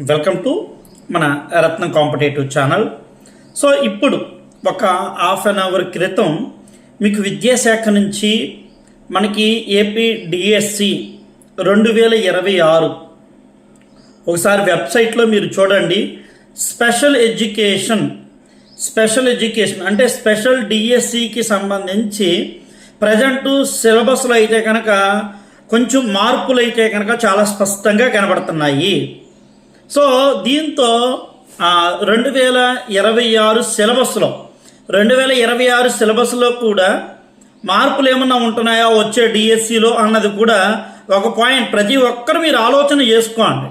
Welcome to మన రత్నం competitive channel. So ఇప్పుడు ఒక హాఫ్ అన్ అవర్ క్రితం మీకు విద్యాశాఖ నుంచి మనకి ఏపీ డిఎస్సి రెండు వేల ఇరవై ఆరు ఒకసారి వెబ్సైట్లో మీరు చూడండి. స్పెషల్ ఎడ్యుకేషన్ స్పెషల్ ఎడ్యుకేషన్ అంటే స్పెషల్ డిఎస్సికి సంబంధించి ప్రజెంట్ సిలబస్లో అయితే కనుక కొంచెం మార్పులు అయితే కనుక చాలా స్పష్టంగా కనబడుతున్నాయి. సో దీంతో రెండు వేల ఇరవై ఆరు సిలబస్లో రెండు వేల ఇరవై ఆరు సిలబస్లో కూడా మార్పులు ఏమన్నా ఉంటున్నాయా వచ్చే డిఎస్సిలో అన్నది కూడా ఒక పాయింట్. ప్రతి ఒక్కరు మీరు ఆలోచన చేసుకోండి.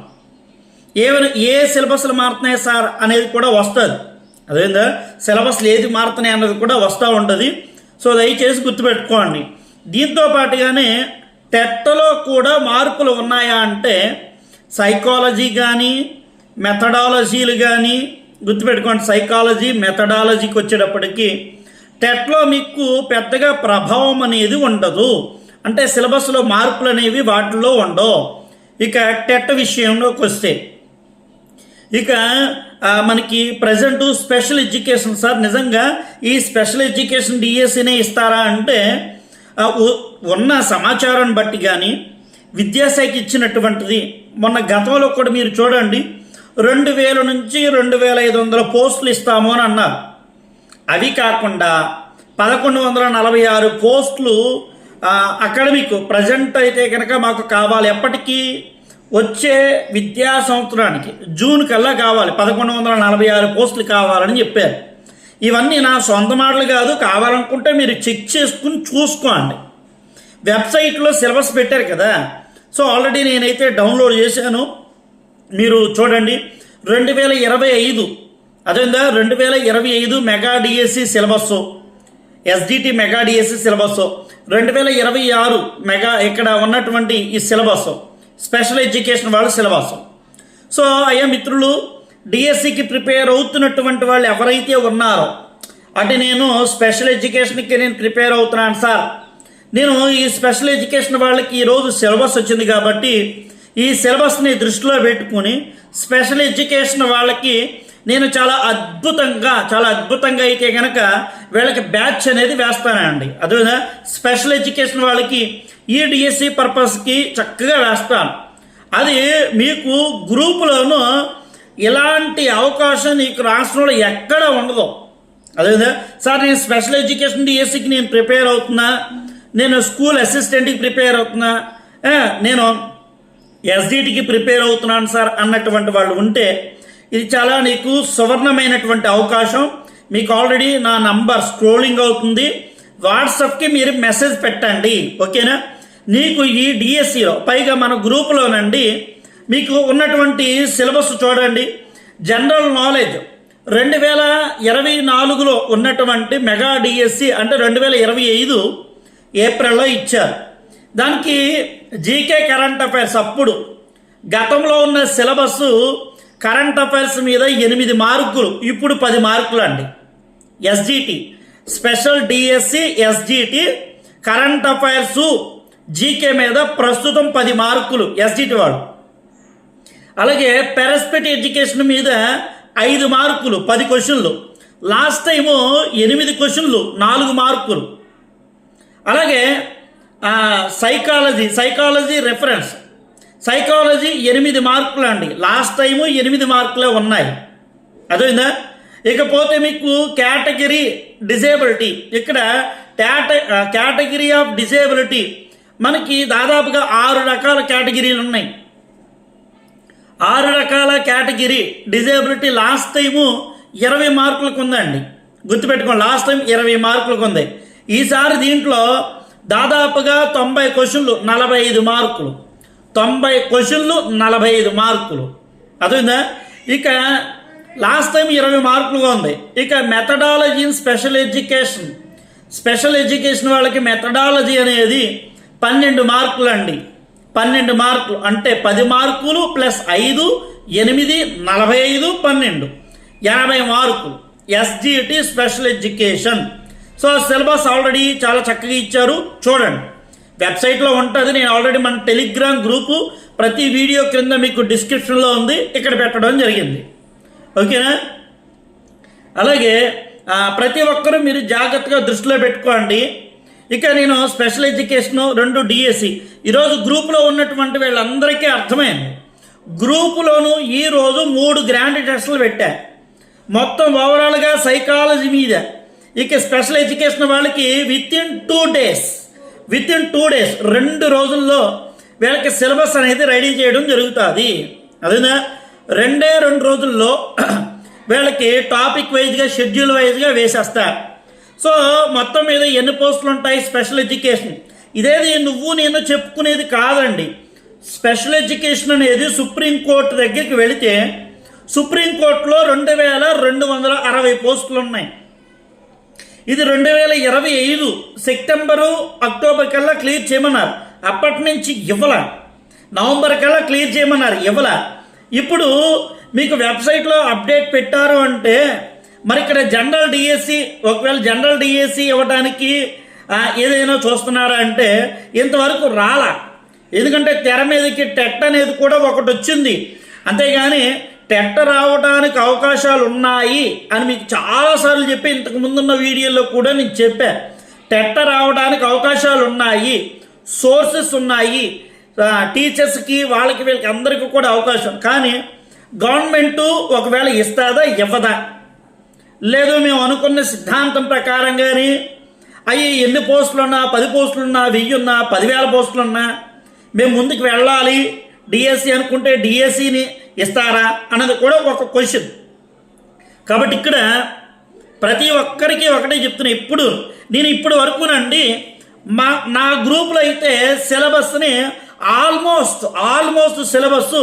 ఏమైనా ఏ సిలబస్లు మారుతున్నాయి సార్ అనేది కూడా వస్తుంది. అదేందా? సిలబస్లు ఏది మారుతున్నాయి అన్నది కూడా వస్తూ ఉంటుంది. సో దయచేసి గుర్తుపెట్టుకోండి. దీంతో పాటుగానే టెట్టలో కూడా మార్పులు ఉన్నాయా అంటే సైకాలజీ కానీ మెథడాలజీలు కానీ గుర్తుపెట్టుకోండి. సైకాలజీ మెథడాలజీకి వచ్చేటప్పటికి టెట్లో మీకు పెద్దగా ప్రభావం అనేది ఉండదు. అంటే సిలబస్లో మార్పులు అనేవి వాటిల్లో ఉండవు. ఇక టెట్ విషయంలోకి వస్తే ఇక మనకి ప్రజెంట్ స్పెషల్ ఎడ్యుకేషన్ సార్ నిజంగా ఈ స్పెషల్ ఎడ్యుకేషన్ డిఎస్సీనే ఇస్తారా అంటే ఉన్న సమాచారాన్ని బట్టి కానీ విద్యాశాఖ ఇచ్చినటువంటిది మొన్న గతంలో కూడా మీరు చూడండి రెండు వేల నుంచి రెండు వేల ఐదు వందల పోస్టులు ఇస్తాము అని అన్నారు. అవి కాకుండా పదకొండు వందల నలభై ఆరు పోస్టులు అకాడమిక్ ప్రజెంట్ అయితే కనుక మాకు కావాలి. ఎప్పటికీ వచ్చే విద్యా సంవత్సరానికి జూన్ కల్లా కావాలి. పదకొండు వందల నలభై ఆరు పోస్టులు కావాలని చెప్పారు. ఇవన్నీ నా సొంత మాటలు కాదు కావాలనుకుంటే మీరు చెక్ చేసుకుని చూసుకోండి. వెబ్సైట్లో సిలబస్ పెట్టారు కదా సో ఆల్రెడీ నేనైతే డౌన్లోడ్ చేశాను. మీరు చూడండి రెండు వేల ఇరవై ఐదు అదేందా? రెండు వేల ఇరవై ఐదు mega DSC syllabus SDT mega DSC syllabus రెండు వేల ఇరవై ఆరు మెగా ఇక్కడ ఉన్నటువంటి ఈ సిలబస్ స్పెషల్ ఎడ్యుకేషన్ వాళ్ళ సిలబస్. సో అయ్యా మిత్రులు డిఎస్సికి ప్రిపేర్ అవుతున్నటువంటి వాళ్ళు ఎవరైతే ఉన్నారో అంటే నేను స్పెషల్ ఎడ్యుకేషన్కి నేను ప్రిపేర్ అవుతున్నాను సార్. నేను ఈ స్పెషల్ ఎడ్యుకేషన్ వాళ్ళకి ఈరోజు సిలబస్ వచ్చింది కాబట్టి ఈ సిలబస్ని దృష్టిలో పెట్టుకుని స్పెషల్ ఎడ్యుకేషన్ వాళ్ళకి నేను చాలా అద్భుతంగా చాలా అద్భుతంగా అయితే కనుక వీళ్ళకి బ్యాచ్ అనేది వేస్తానండి. అదేవిధంగా స్పెషల్ ఎడ్యుకేషన్ వాళ్ళకి ఈ డిఎస్సి పర్పస్కి చక్కగా వేస్తాను. అది మీకు గ్రూపులోనూ ఇలాంటి అవకాశం నీకు రాష్ట్రంలో ఎక్కడ ఉండదు. అదేవిధంగా సార్ నేను స్పెషల్ ఎడ్యుకేషన్ డిఎస్సికి నేను ప్రిపేర్ అవుతున్నా. నేను స్కూల్ అసిస్టెంట్కి ప్రిపేర్ అవుతున్నా. నేను ఎస్డిటికి ప్రిపేర్ అవుతున్నాను సార్ అన్నటువంటి వాళ్ళు ఉంటే ఇది చాలా నీకు సువర్ణమైనటువంటి అవకాశం. మీకు ఆల్రెడీ నా నంబర్ స్క్రోలింగ్ అవుతుంది. వాట్సాప్కి మీరు మెసేజ్ పెట్టండి ఓకేనా? నీకు ఈ డిఎస్సిలో పైగా మన గ్రూపులోనండి మీకు ఉన్నటువంటి సిలబస్ చూడండి. జనరల్ నాలెడ్జ్ రెండు వేల ఇరవై నాలుగులో ఉన్నటువంటి మెగా డిఎస్సి అంటే రెండు వేల ఇరవై ఐదు ఏప్రిల్లో ఇచ్చారు. దానికి జీకే కరెంట్ అఫైర్స్ అప్పుడు గతంలో ఉన్న సిలబస్ కరెంట్ అఫైర్స్ మీద ఎనిమిది మార్కులు ఇప్పుడు పది మార్కులు అండి SGT special DSC SGT current affairs GK మీద ప్రస్తుతం పది మార్కులు ఎస్జిటి వాడు. అలాగే పెరస్పెట్ ఎడ్యుకేషన్ మీద ఐదు మార్కులు పది క్వశ్చన్లు. లాస్ట్ టైము ఎనిమిది క్వశ్చన్లు నాలుగు మార్కులు. అలాగే సైకాలజీ సైకాలజీ రెఫరెన్స్ సైకాలజీ ఎనిమిది మార్కులు అండి. లాస్ట్ టైము ఎనిమిది మార్కులే ఉన్నాయి. అదేందా ఇకపోతే మీకు కేటగిరీ డిజేబిలిటీ ఇక్కడ టాట కేటగిరీ ఆఫ్ డిజేబిలిటీ మనకి దాదాపుగా ఆరు రకాల కేటగిరీలు ఉన్నాయి. ఆరు రకాల కేటగిరీ డిజేబిలిటీ లాస్ట్ టైము ఇరవై మార్కులకు ఉందండి. గుర్తుపెట్టుకోండి లాస్ట్ టైం ఇరవై మార్కులకు ఉంది. ఈసారి దీంట్లో దాదాపుగా తొంభై క్వశ్చన్లు నలభై ఐదు మార్కులు. తొంభై క్వశ్చన్లు నలభై ఐదు మార్కులు. అర్థమైందా? ఇక లాస్ట్ టైం ఇరవై మార్కులుగా ఉంది. ఇక methodology in special education. Special education వాళ్ళకి మెథడాలజీ అనేది పన్నెండు మార్కులు అండి పన్నెండు మార్కులు. అంటే పది మార్కులు ప్లస్ ఐదు ఎనిమిది నలభై ఐదు పన్నెండు. ఎనభై మార్కులు. SGT special education. So syllabus already చాలా చక్కగా ఇచ్చారు. చూడండి. వెబ్సైట్లో ఉంటుంది. నేను ఆల్రెడీ మన టెలిగ్రామ్ గ్రూపు ప్రతి వీడియో క్రింద మీకు డిస్క్రిప్షన్లో ఉంది. ఇక్కడ పెట్టడం జరిగింది. ఓకేనా? అలాగే ప్రతి ఒక్కరూ మీరు జాగ్రత్తగా దృష్టిలో పెట్టుకోండి. ఇక నేను స్పెషల్ ఎడ్యుకేషన్ రెండు డిఎస్సి. ఈరోజు గ్రూప్లో ఉన్నటువంటి వీళ్ళందరికీ అర్థమైంది. గ్రూపులోను ఈరోజు మూడు గ్రాండ్ టెస్టులు పెట్టా. మొత్తం ఓవరాల్గా సైకాలజీ మీద. ఇక స్పెషల్ ఎడ్యుకేషన్ వాళ్ళకి with in two days with in two days రెండు రోజుల్లో వీళ్ళకి సిలబస్ అనేది రెడీ చేయడం జరుగుతుంది. అదేనా? రెండే రెండు రోజుల్లో వీళ్ళకి టాపిక్ వైజ్గా షెడ్యూల్ వైజ్గా వేసేస్తారు సో మొత్తం మీద ఎన్ని పోస్టులు ఉంటాయి? Special education. ఇదేది నువ్వు నేను చెప్పుకునేది కాదండి. స్పెషల్ ఎడ్యుకేషన్ అనేది సుప్రీంకోర్టు దగ్గరికి వెళితే సుప్రీంకోర్టులో రెండు వేల రెండు వందల అరవై పోస్టులు ఉన్నాయి. ఇది రెండు వేల ఇరవై ఐదు సెప్టెంబరు అక్టోబర్ కల్లా క్లియర్ చేయమన్నారు. అప్పటి నుంచి ఇవ్వల. నవంబర్ కల్లా క్లియర్ చేయమన్నారు. ఇవ్వల. ఇప్పుడు మీకు వెబ్సైట్లో అప్డేట్ పెట్టారు అంటే మరి ఇక్కడ జనరల్ డిఎస్సి ఒకవేళ జనరల్ డిఎస్సి ఇవ్వడానికి ఏదైనా చూస్తున్నారా అంటే ఇంతవరకు రాలా. ఎందుకంటే తెర మీదకి టెట్ అనేది కూడా ఒకటి వచ్చింది. అంతేగాని టెట్ రావడానికి అవకాశాలు ఉన్నాయి అని మీకు చాలాసార్లు చెప్పి ఇంతకు ముందున్న వీడియోలో కూడా నేను చెప్పా. టెట్ రావడానికి అవకాశాలు ఉన్నాయి సోర్సెస్ ఉన్నాయి టీచర్స్కి వాళ్ళకి వీళ్ళకి అందరికీ కూడా అవకాశం. కానీ గవర్నమెంట్ ఒకవేళ ఇస్తాదా? ఇవ్వదా? లేదు మేము అనుకున్న సిద్ధాంతం ప్రకారం కానీ అవి ఎన్ని పోస్టులు ఉన్నా పది పోస్టులు ఉన్నా వెయ్యి ఉన్నా పదివేల పోస్టులు ఉన్నా మేము ముందుకు వెళ్ళాలి. డిఎస్సి అనుకుంటే డిఎస్సిని ఇస్తారా అన్నది కూడా ఒక క్వశ్చన్ కాబట్టి ఇక్కడ ప్రతి ఒక్కరికి ఒకటే చెప్తున్నా. ఇప్పుడు నేను ఇప్పుడు వరకునండి మా నా గ్రూప్లో అయితే సిలబస్ని ఆల్మోస్ట్ ఆల్మోస్ట్ సిలబస్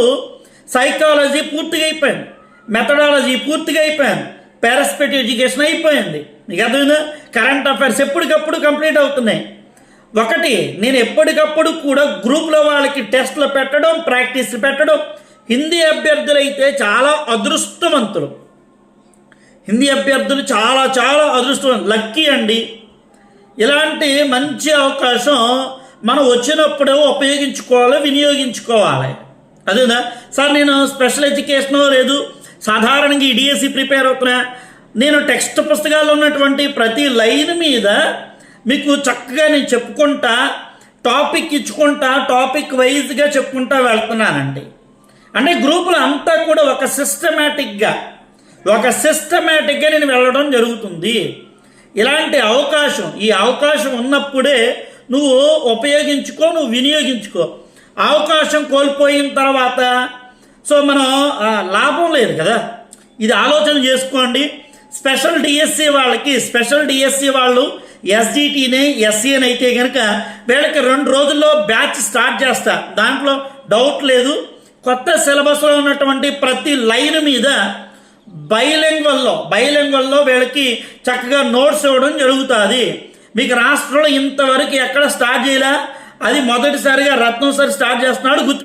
సైకాలజీ పూర్తిగా అయిపోయింది. మెథడాలజీ పూర్తిగా అయిపోయింది. పారాస్పెట్ ఎడ్యుకేషన్ అయిపోయింది. నీకు అర్థమైందా? కరెంట్ అఫైర్స్ ఎప్పటికప్పుడు కంప్లీట్ అవుతున్నాయి. ఒకటి నేను ఎప్పటికప్పుడు కూడా గ్రూప్లో వాళ్ళకి టెస్ట్లు పెట్టడం ప్రాక్టీస్ పెట్టడం హిందీ అభ్యర్థులైతే చాలా అదృష్టవంతులు. హిందీ అభ్యర్థులు చాలా చాలా అదృష్టం లక్కీ అండి. ఇలాంటి మంచి అవకాశం మనం వచ్చినప్పుడు ఉపయోగించుకోవాలి వినియోగించుకోవాలి. అదేనా? సార్ నేను స్పెషల్ ఎడ్యుకేషన్ లేదు సాధారణంగా ఈ ప్రిపేర్ అవుతున్నా. నేను టెక్స్ట్ పుస్తకాల్లో ఉన్నటువంటి ప్రతి లైన్ మీద మీకు చక్కగా నేను చెప్పుకుంటా టాపిక్ ఇచ్చుకుంటా టాపిక్ వైజ్గా చెప్పుకుంటా వెళ్తున్నానండి. అంటే గ్రూపులు అంతా కూడా ఒక సిస్టమేటిక్గా ఒక సిస్టమేటిక్గా నేను వెళ్ళడం జరుగుతుంది. ఇలాంటి అవకాశం ఈ అవకాశం ఉన్నప్పుడే నువ్వు ఉపయోగించుకో నువ్వు వినియోగించుకో. అవకాశం కోల్పోయిన తర్వాత సో మనం లాభం లేదు కదా. ఇది ఆలోచన చేసుకోండి. స్పెషల్ డిఎస్సి వాళ్ళకి స్పెషల్ డిఎస్సి వాళ్ళు ఎస్డిటీని ఎస్సీని అయితే కనుక వీళ్ళకి రెండు రోజుల్లో బ్యాచ్ స్టార్ట్ చేస్తా. దాంట్లో డౌట్ లేదు. కొత్త సిలబస్లో ఉన్నటువంటి ప్రతి లైన్ మీద బైలింగ్వల్లో బైలింగ్వల్లో వీళ్ళకి చక్కగా నోట్స్ ఇవ్వడం జరుగుతుంది. మీకు రాష్ట్రంలో ఇంతవరకు ఎక్కడ స్టార్ట్ చేయలే? అది మొదటిసారిగా రత్నం సార్ స్టార్ట్ చేస్తున్నాడు గుర్తు